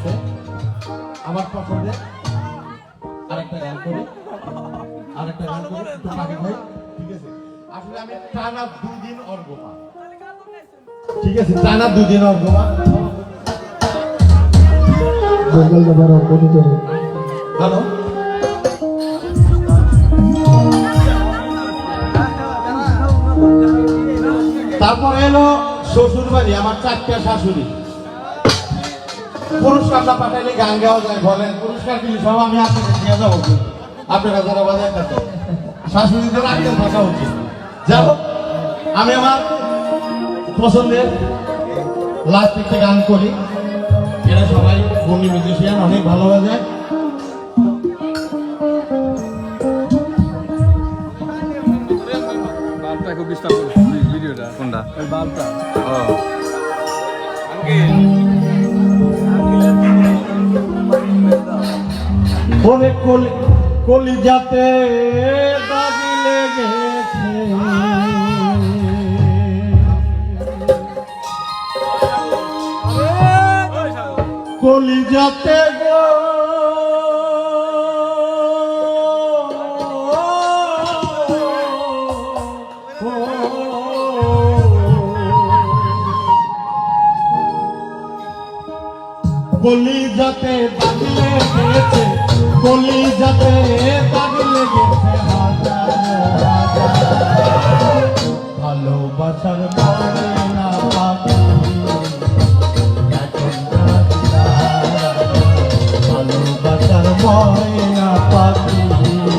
আছে। আমার পছন্দের আরেকটা গান করি। আরেকটা গান করি একটু পাখি ভাই ঠিক আছে? আসলে আমি টানা দুদিন অর্গমা ঠিক আছে? টানা অর্গমা জঙ্গল যাবার অঙ্কনি হ্যালো তারপর এলো শ্বশুর বাড়ি আমার চারটা শাশুড়ি। পুরস্কারটা পাঠাইলে গান গাওয়া যায় বলেন। পুরস্কার দিলে সব আমি আপনাকে দিয়ে যাব আপনারা যারা বাজায় থাকে শাশুড়িদের রাখতে থাকা উচিত যাই আমি আমার পছন্দের লাস্ট একটা গান করি। এরা সবাই বন্যী মিউজিশিয়ান অনেক ভালো বাজায় বাল্বটা খুব ডিস্টার্ব ভিডিওটা কোনটা? বাল্বটা। ও। ওরে কলি যাতে দাবি লেগেছে। কলি যাতে গো। কলি যাতে দাগ লেগেছে। কলি যাতে দাগ লেগেছে হাজার হাজার ভালোবাসার মনে না এখন ভালোবাসার পাখি। এখন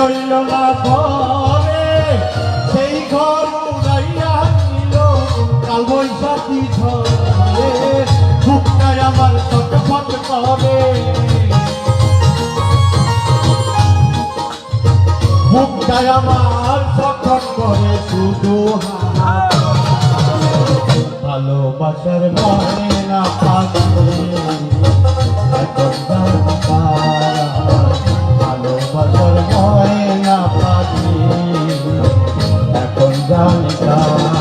রইল না পরে সেই ঘর উড়াইয়া নিল কাল বৈশাখী ঝরে বুকটায় আমার ছটফট করে। বুকটায় আমার ছটফট করে শুধু ভালোবাসার মনে না পাশে এখন Ram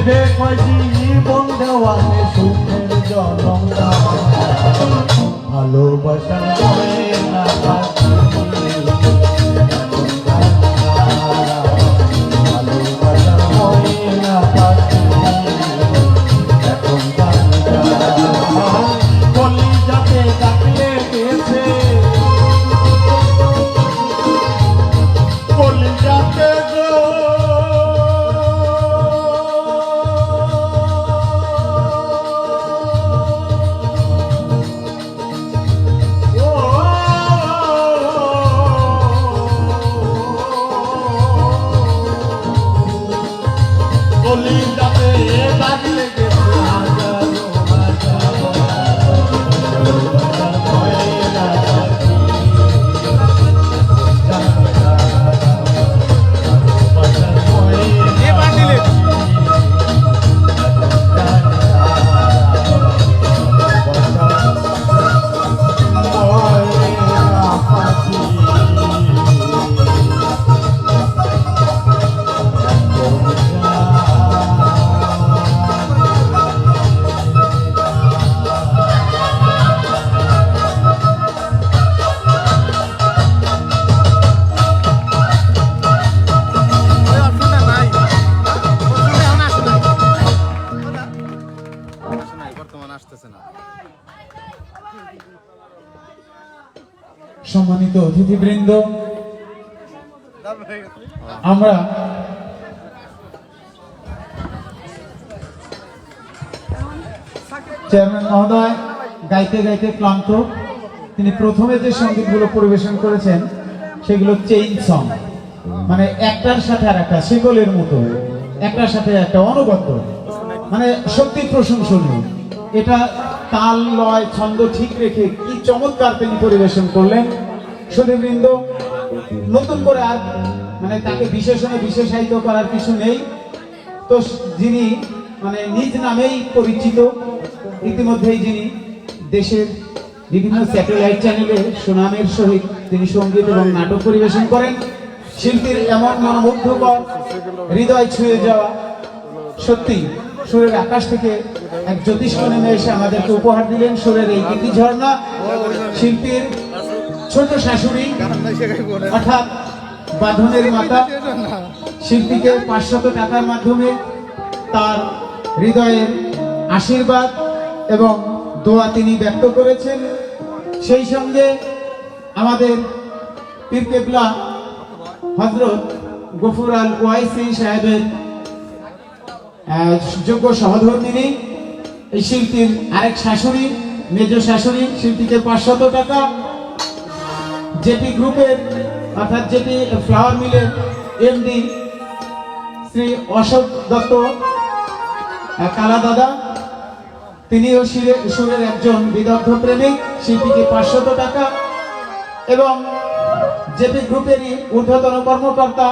ভেবে কয় জীবন দেওয়ানে সুখের জনম ভালোবাসা চেয়ারম্যান মহোদয়, গাইতে গাইতে ক্লান্ত। তিনি প্রথমে যে সঙ্গীতগুলো পরিবেশন করেছেন, সেগুলো চেইন সং। মানে একটার সাথে আর একটা শিকলের মতো। একটার সাথে একটা অনবদ্য। মানে সত্যি প্রশংসনীয়। এটা তাল, লয়, ছন্দ ঠিক রেখে কি চমৎকার তিনি পরিবেশন করলেন। সুধীবৃন্দ, নতুন করে আর মানে তাকে বিশেষণে বিশেষায়িত করার কিছু নেই। তো যিনি মানে নিজ নামেই পরিচিত ইতিমধ্যেই যিনি দেশের বিভিন্ন স্যাটেলাইট চ্যানেলে সুনামের সহিত তিনি সংগীত এবং নাটক পরিবেশন করেন, শিল্পীর এমন মনোমুগ্ধকর হৃদয় ছুঁয়ে যাওয়া সত্যি সুরের আকাশ থেকে এক জ্যোতিষ্ক নেমে এসে আমাদেরকে উপহার দিলেন সুরের এই গীতি ঝর্ণা। শিল্পীর ছোট শাশুড়ি অর্থাৎ বাঁধনের মাতা, শিল্পীকে পাঁচশত টাকার মাধ্যমে তার হৃদয়ের আশীর্বাদ এবং দোয়া তিনি ব্যক্ত করেছেন। সেই সঙ্গে আমাদের পীর কেবলা হজরত গফুর আল ওয়াইসি সাহেবের যোগ্য সহধর্মিনী, এই শিল্পীর আরেক শাশুড়ি, মেজ শাশুড়ি, শিল্পীকে পাঁচশত টাকা। জেপি গ্রুপের, অর্থাৎ জেপি ফ্লাওয়ার মিলের এমডি শ্রী অশোক দত্ত কালা দাদা। তিনিও সুরে- সুরের একজন বিদগ্ধ প্রেমিক, শিল্পীকে পাঁচশত টাকা এবং জেপি গ্রুপেরই ঊর্ধ্বতন কর্মকর্তা।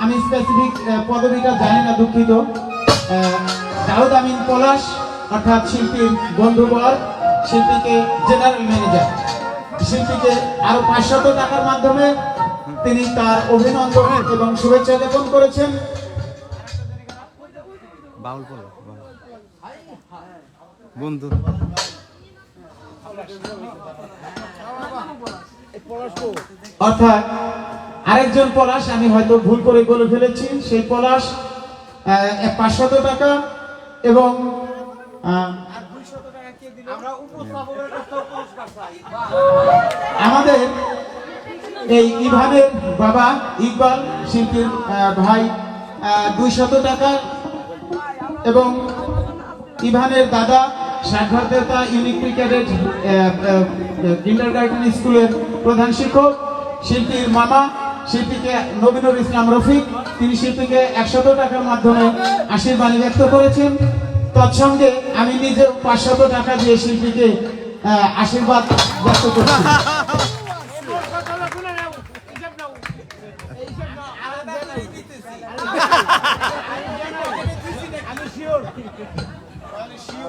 আমি স্পেসিফিক পদবিটা জানি না, দুঃখিত। দাউদ আমিন পলাশ, অর্থাৎ শিল্পীর বন্ধুবর, শিল্পীকে জেনারেল ম্যানেজার শিল্পীকে আরও পাঁচশত টাকার মাধ্যমে তিনি তার অভিনন্দন এবং শুভেচ্ছা জ্ঞাপন করেছেন। বাউল। বন্ধু। অর্থাৎ আরেকজন পলাশ, আমি হয়তো ভুল করে বলে ফেলেছি, সেই পলাশ পাঁচশত টাকা এবং আমাদের এই ইভানের বাবা ইকবাল শিল্পীর ভাই দুইশত টাকা এবং ইভানের দাদা সাক্ষর দেবতা ইউনিক ক্রিকেটের কিন্ডার গার্ডেন স্কুলের প্রধান শিক্ষক, শিল্পীর মামা, শিল্পীকে নবীনুর ইসলাম রফিক, তিনি শিল্পীকে একশত টাকার মাধ্যমে আশীর্বাণী ব্যক্ত করেছেন। তৎসঙ্গে আমি নিজেও পাঁচশত টাকা দিয়ে শিল্পীকে আশীর্বাদ ব্যক্ত করছি।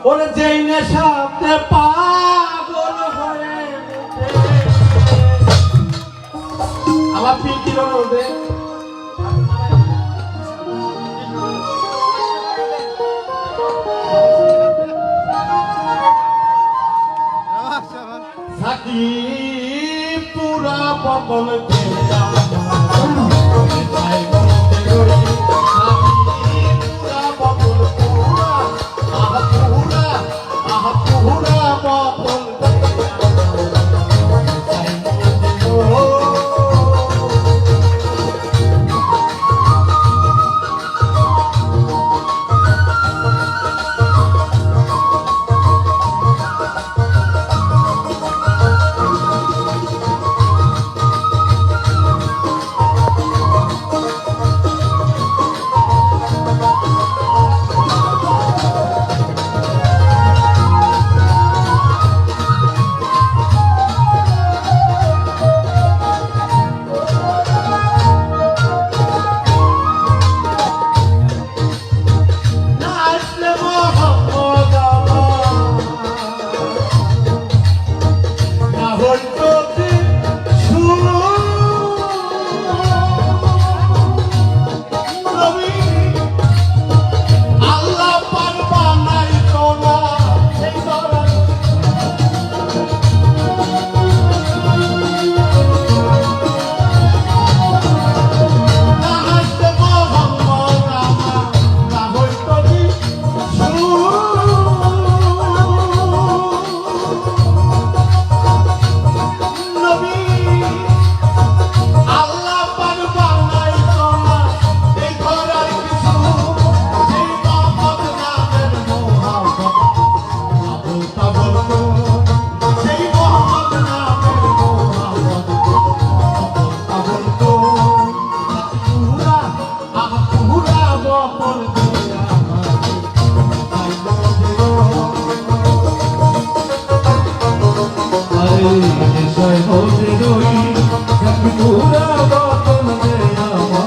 ওরে যেই নেশাতে পাগল হয়ে। আবার পিঙ্কি রোদে থাকি পুরা দেয়া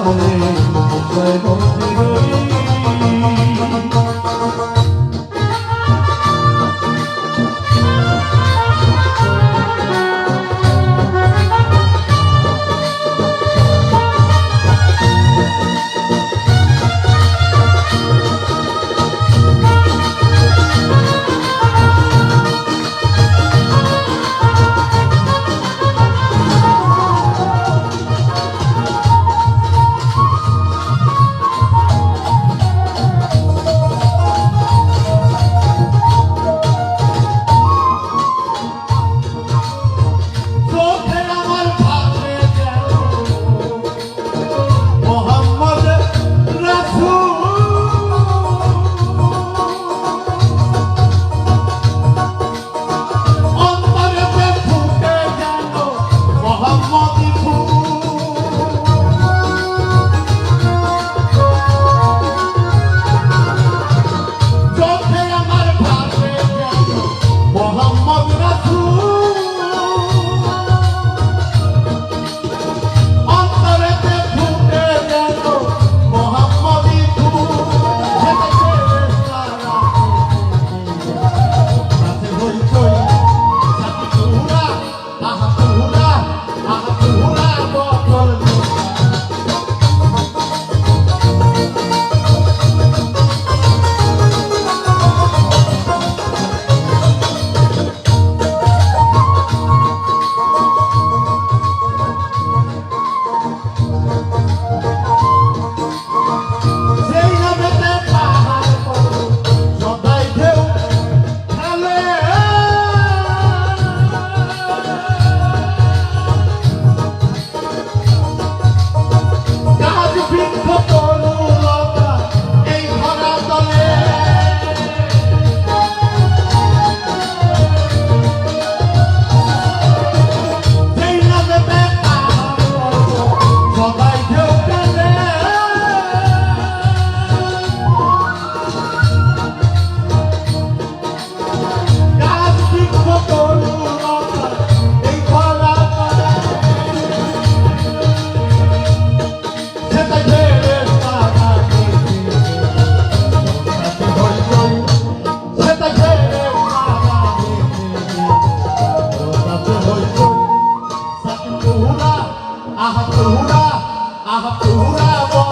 করে জয় বন্ধু I have to hurrah, I have to hurrah. Oh,